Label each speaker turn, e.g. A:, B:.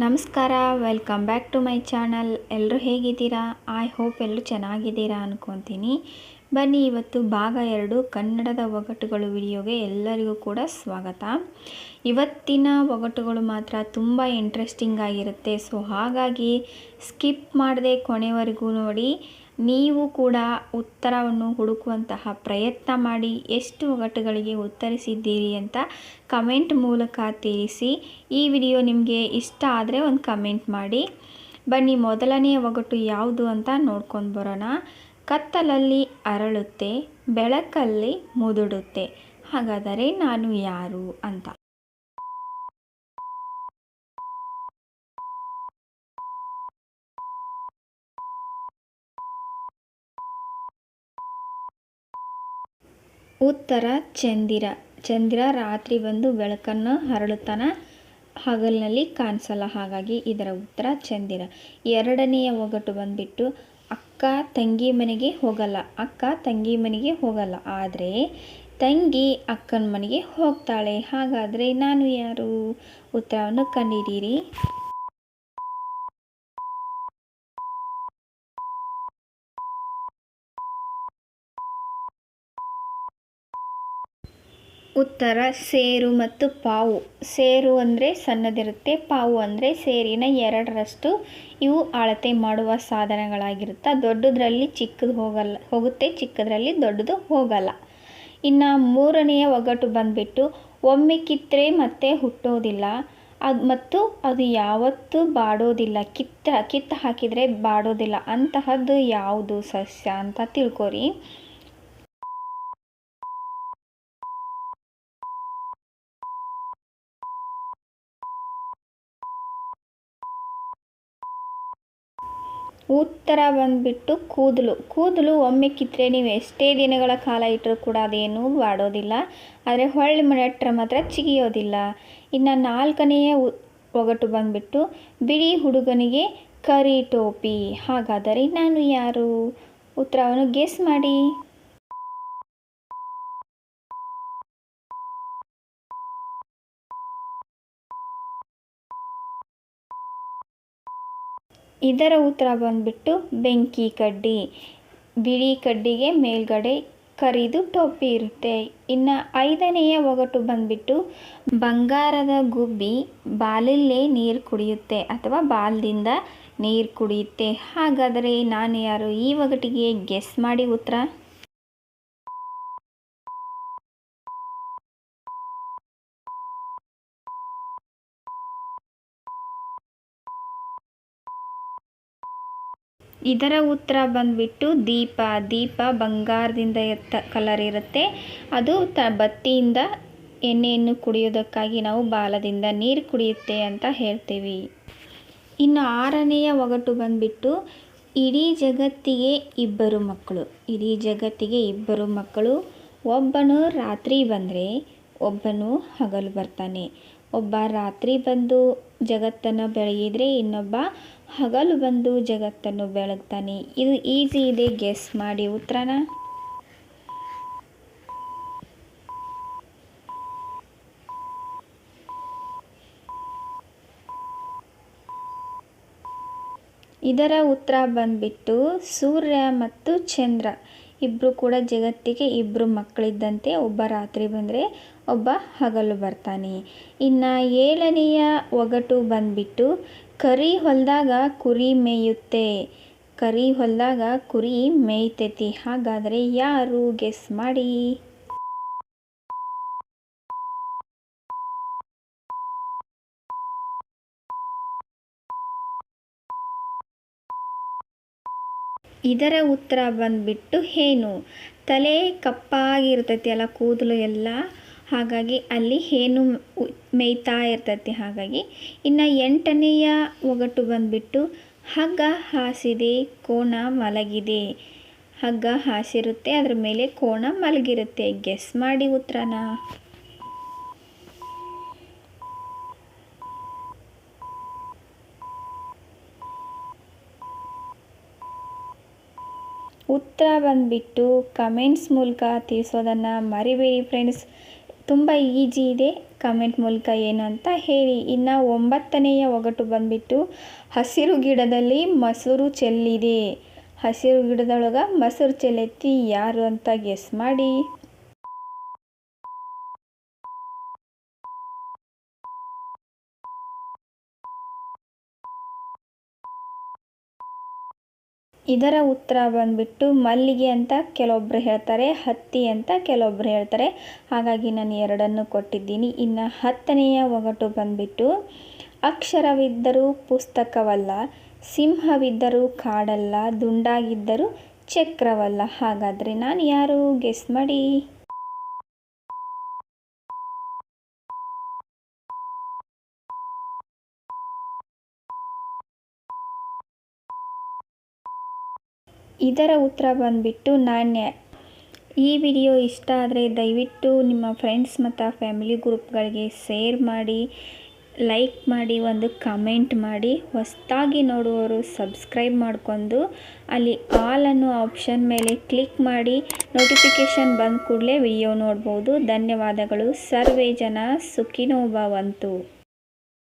A: ನಮಸ್ಕಾರ welcome back to my channel ಎಲ್ಲರೂ ಹೇಗಿದ್ದೀರಾ? ಐ ಹೋಪ್ ಎಲ್ಲರೂ ಚೆನ್ನಾಗಿದ್ದೀರಾ ಅನ್ಕೊತೀನಿ. ಬನ್ನಿ, ಇವತ್ತು ಭಾಗ ಎರಡು, ಕನ್ನಡದ ಒಗಟುಗಳು ವಿಡಿಯೋಗೆ ಎಲ್ಲರಿಗೂ ಕೂಡ ಸ್ವಾಗತ. ಇವತ್ತಿನ ಒಗಟುಗಳು ಮಾತ್ರ ತುಂಬ ಇಂಟ್ರೆಸ್ಟಿಂಗ್ ಆಗಿರುತ್ತೆ. ಸೊ ಹಾಗಾಗಿ ಸ್ಕಿಪ್ ಮಾಡದೆ ಕೊನೆವರೆಗೂ ನೋಡಿ. ನೀವು ಕೂಡ ಉತ್ತರವನ್ನು ಹುಡುಕುವಂತಹ ಪ್ರಯತ್ನ ಮಾಡಿ ಎಷ್ಟು ಒಗಟುಗಳಿಗೆ ಉತ್ತರಿಸಿದ್ದೀರಿ ಅಂತ ಕಮೆಂಟ್ ಮೂಲಕ ತಿಳಿಸಿ. ಈ ವಿಡಿಯೋ ನಿಮಗೆ ಇಷ್ಟ ಆದರೆ ಒಂದು ಕಮೆಂಟ್ ಮಾಡಿ. ಬನ್ನಿ ಮೊದಲನೆಯ ಒಗಟು ಯಾವುದು ಅಂತ ನೋಡ್ಕೊಂಡು ಬರೋಣ. ಕತ್ತಲಲ್ಲಿ ಅರಳುತ್ತೆ, ಬೆಳಕಲ್ಲಿ ಮುದುಡುತ್ತೆ. ಹಾಗಾದರೆ ನಾನು ಯಾರು ಅಂತ. ಉತ್ತರ ಚಂದಿರ. ಚಂದಿರ ರಾತ್ರಿ ಬಂದು ಬೆಳಕನ್ನು ಹರಳುತ್ತಾನ. ಹಗಲಿನಲ್ಲಿ ಕಾಣಿಸಲ್ಲ. ಹಾಗಾಗಿ ಇದರ ಉತ್ತರ ಚಂದಿರ. ಎರಡನೆಯ ಒಗಟು ಬಂದ್ಬಿಟ್ಟು ಅಕ್ಕ ತಂಗಿ ಮನೆಗೆ ಹೋಗಲ್ಲ. ಅಕ್ಕ ತಂಗಿ ಮನೆಗೆ ಹೋಗಲ್ಲ. ಆದರೆ ತಂಗಿ ಅಕ್ಕನ ಮನೆಗೆ ಹೋಗ್ತಾಳೆ. ಹಾಗಾದರೆ ನಾನು ಯಾರು? ಉತ್ತರವನ್ನು ಕಂಡಿದ್ದೀರಿ? ಉತ್ತರ ಸೇರು ಮತ್ತು ಪಾವು. ಸೇರು ಅಂದರೆ ಸಣ್ಣದಿರುತ್ತೆ, ಪಾವು ಅಂದರೆ ಸೇರಿನ ಎರಡರಷ್ಟು. ಇವು ಅಳತೆ ಮಾಡುವ ಸಾಧನಗಳಾಗಿರುತ್ತೆ, ದೊಡ್ಡದ್ರಲ್ಲಿ ಚಿಕ್ಕದು ಹೋಗಲ್ಲ, ಹೋಗುತ್ತೆ, ಚಿಕ್ಕದ್ರಲ್ಲಿ ದೊಡ್ಡದು ಹೋಗಲ್ಲ. ಇನ್ನು ಮೂರನೆಯ ಒಗಟು ಬಂದುಬಿಟ್ಟು, ಒಮ್ಮೆ ಕಿತ್ತರೆ ಮತ್ತೆ ಹುಟ್ಟೋದಿಲ್ಲ. ಅದು ಮತ್ತು ಅದು ಯಾವತ್ತೂ ಬಾಡೋದಿಲ್ಲ, ಕಿತ್ತ, ಕಿತ್ತು ಹಾಕಿದರೆ ಬಾಡೋದಿಲ್ಲ. ಅಂತಹದ್ದು ಯಾವುದು ಸಸ್ಯ ಅಂತ ತಿಳ್ಕೊರಿ. ಉತ್ತರ ಬಂದುಬಿಟ್ಟು ಕೂದಲು. ಕೂದಲು ಒಮ್ಮೆ ಕಿತ್ತರೆ ನೀವು ಎಷ್ಟೇ ದಿನಗಳ ಕಾಲ ಇಟ್ಟರೂ ಕೂಡ ಅದೇನೂ ಬಾಡೋದಿಲ್ಲ ಆದರೆ ಹೊಳ್ಳಿ ನೆಟ್ಟರೆ ಮಾತ್ರ ಚಿಗಿಯೋದಿಲ್ಲ. ಇನ್ನು ನಾಲ್ಕನೆಯ ಒಗಟು ಬಂದುಬಿಟ್ಟು ಬಿಳಿ ಹುಡುಗನಿಗೆ ಕರಿ ಟೋಪಿ. ಹಾಗಾದರೆ ನಾನು ಯಾರು? ಉತ್ತರವನ್ನು ಗೆಸ್ ಮಾಡಿ. ಇದರ ಉತ್ತರ ಬಂದುಬಿಟ್ಟು ಬೆಂಕಿ ಕಡ್ಡಿ. ಬಿಳಿ ಕಡ್ಡಿಗೆ ಮೇಲ್ಗಡೆ ಕರಿದು ಟೋಪಿ ಇರುತ್ತೆ. ಇನ್ನು ಐದನೆಯ ಒಗಟು ಬಂದುಬಿಟ್ಟು ಬಂಗಾರದ ಗುಬ್ಬಿ ಬಾಲಲ್ಲೇ ನೀರು ಕುಡಿಯುತ್ತೆ ಅಥವಾ ಬಾಲದಿಂದ ನೀರು ಕುಡಿಯುತ್ತೆ. ಹಾಗಾದರೆ ನಾನು ಯಾರು ಈ ಒಗಟಿಗೆ ಗೆಸ್ ಮಾಡಿ ಉತ್ತರ? ಇದರ ಉತ್ತರ ಬಂದುಬಿಟ್ಟು ದೀಪ. ದೀಪ ಬಂಗಾರದಿಂದ ಎತ್ತ ಕಲರ್ ಇರುತ್ತೆ. ಅದು ತ ಬತ್ತಿಯಿಂದ ಎಣ್ಣೆಯನ್ನು ಕುಡಿಯೋದಕ್ಕಾಗಿ ನಾವು ಬಾಲದಿಂದ ನೀರು ಕುಡಿಯುತ್ತೆ ಅಂತ ಹೇಳ್ತೀವಿ. ಇನ್ನು ಆರನೆಯ ಒಗಟು ಬಂದುಬಿಟ್ಟು ಇಡೀ ಜಗತ್ತಿಗೆ ಇಬ್ಬರು ಮಕ್ಕಳು. ಇಡೀ ಜಗತ್ತಿಗೆ ಇಬ್ಬರು ಮಕ್ಕಳು. ಒಬ್ಬನು ರಾತ್ರಿ ಬಂದರೆ, ಒಬ್ಬನು ಹಗಲು ಬರ್ತಾನೆ. ಒಬ್ಬ ರಾತ್ರಿ ಬಂದು ಜಗತ್ತನ್ನು ಬೆಳಗಿದ್ರೆ ಇನ್ನೊಬ್ಬ ಹಗಲು ಬಂದು ಜಗತ್ತನ್ನು ಬೆಳಗ್ತಾನೆ. ಇದು ಈಸಿ ಇದೆ, ಗೆಸ್ ಮಾಡಿ. ಉತ್ತರನ? ಇದರ ಉತ್ತರ ಬಂದ್ಬಿಟ್ಟು ಸೂರ್ಯ ಮತ್ತು ಚಂದ್ರ. ಇಬ್ಬರು ಕೂಡ ಜಗತ್ತಿಗೆ ಇಬ್ಬರು ಮಕ್ಕಳಿದ್ದಂತೆ ಒಬ್ಬ ರಾತ್ರಿ ಬಂದರೆ ಒಬ್ಬ ಹಗಲು ಬರ್ತಾನೆ. ಇನ್ನು ಏಳನೆಯ ಒಗಟು ಬಂದುಬಿಟ್ಟು ಕರಿ ಹೊಲದಾಗ ಕುರಿ ಮೇಯುತ್ತೆ. ಕರಿ ಹೊಲದಾಗ ಕುರಿ ಮೇಯ್ತೈತಿ. ಹಾಗಾದರೆ ಯಾರು ಗೆಸ್ ಮಾಡಿ? ಇದರ ಉತ್ತರ ಬಂದುಬಿಟ್ಟು ಹೇನು. ತಲೆ ಕಪ್ಪಾಗಿರ್ತೈತಿ ಅಲ್ಲ, ಕೂದಲು ಎಲ್ಲ. ಹಾಗಾಗಿ ಅಲ್ಲಿ ಹೇನು ಮೇಯ್ತಾ ಇರ್ತೈತಿ. ಹಾಗಾಗಿ ಇನ್ನು ಎಂಟನೆಯ ಒಗಟು ಬಂದುಬಿಟ್ಟು ಹಗ್ಗ ಹಾಸಿದೆ, ಕೋಣ ಮಲಗಿದೆ. ಹಗ್ಗ ಹಾಸಿರುತ್ತೆ, ಅದ್ರ ಮೇಲೆ ಕೋಣ ಮಲಗಿರುತ್ತೆ. ಗೆಸ್ ಮಾಡಿ ಉತ್ತರನ. ಉತ್ತರ ಬಂದುಬಿಟ್ಟು ಕಮೆಂಟ್ಸ್ ಮೂಲಕ ತಿಳಿಸೋದನ್ನು ಮರಿಬೇಡಿ ಫ್ರೆಂಡ್ಸ್ ತುಂಬ ಈಜಿ ಇದೆ ಕಮೆಂಟ್ ಮೂಲಕ ಏನು ಅಂತ ಹೇಳಿ. ಇನ್ನು ಒಂಬತ್ತನೆಯ ಒಗಟು ಬಂದುಬಿಟ್ಟು ಹಸಿರು ಗಿಡದಲ್ಲಿ ಮೊಸರು ಚೆಲ್ಲಿದೆ. ಹಸಿರು ಗಿಡದೊಳಗೆ ಮೊಸರು ಚೆಲ್ಲೆತ್ತಿ ಯಾರು ಅಂತ ಗೆಸ್ ಮಾಡಿ. ಇದರ ಉತ್ತರ ಬಂದ್ಬಿಟ್ಟು ಮಲ್ಲಿಗೆ ಅಂತ ಕೆಲವೊಬ್ಬರು ಹೇಳ್ತಾರೆ, ಹತ್ತಿ ಅಂತ ಕೆಲವೊಬ್ಬರು ಹೇಳ್ತಾರೆ. ಹಾಗಾಗಿ ನಾನು ಎರಡನ್ನು ಕೊಟ್ಟಿದ್ದೀನಿ. ಇನ್ನು ಹತ್ತನೆಯ ಒಗಟು ಬಂದ್ಬಿಟ್ಟು ಅಕ್ಷರವಿದ್ದರೂ ಪುಸ್ತಕವಲ್ಲ, ಸಿಂಹವಿದ್ದರೂ ಕಾಡಲ್ಲ, ದುಂಡಾಗಿದ್ದರೂ ಚಕ್ರವಲ್ಲ. ಹಾಗಾದರೆ ನಾನು ಯಾರು ಗೆಸ್ ಮಾಡಿ? ಇದರ ಉತ್ತರ ಬಂದುಬಿಟ್ಟು ನಾಣ್ಯ. ಈ ವಿಡಿಯೋ ಇಷ್ಟ ಆದರೆ ದಯವಿಟ್ಟು ನಿಮ್ಮ ಫ್ರೆಂಡ್ಸ್ ಮತ್ತು ಫ್ಯಾಮಿಲಿ ಗ್ರೂಪ್ಗಳಿಗೆ ಶೇರ್ ಮಾಡಿ ಲೈಕ್ ಮಾಡಿ, ಒಂದು ಕಮೆಂಟ್ ಮಾಡಿ. ಹೊಸದಾಗಿ ನೋಡುವವರು ಸಬ್ಸ್ಕ್ರೈಬ್ ಮಾಡಿಕೊಂಡು, ಅಲ್ಲಿ ಆಲ್ ಅನ್ನೋ ಆಪ್ಷನ್ ಮೇಲೆ ಕ್ಲಿಕ್ ಮಾಡಿ ನೋಟಿಫಿಕೇಷನ್ ಬಂದ ಕೂಡಲೇ ವಿಡಿಯೋ ನೋಡ್ಬೋದು. ಧನ್ಯವಾದಗಳು. ಸರ್ವೇ ಜನ ಸುಖಿನೋ ಭವಂತು.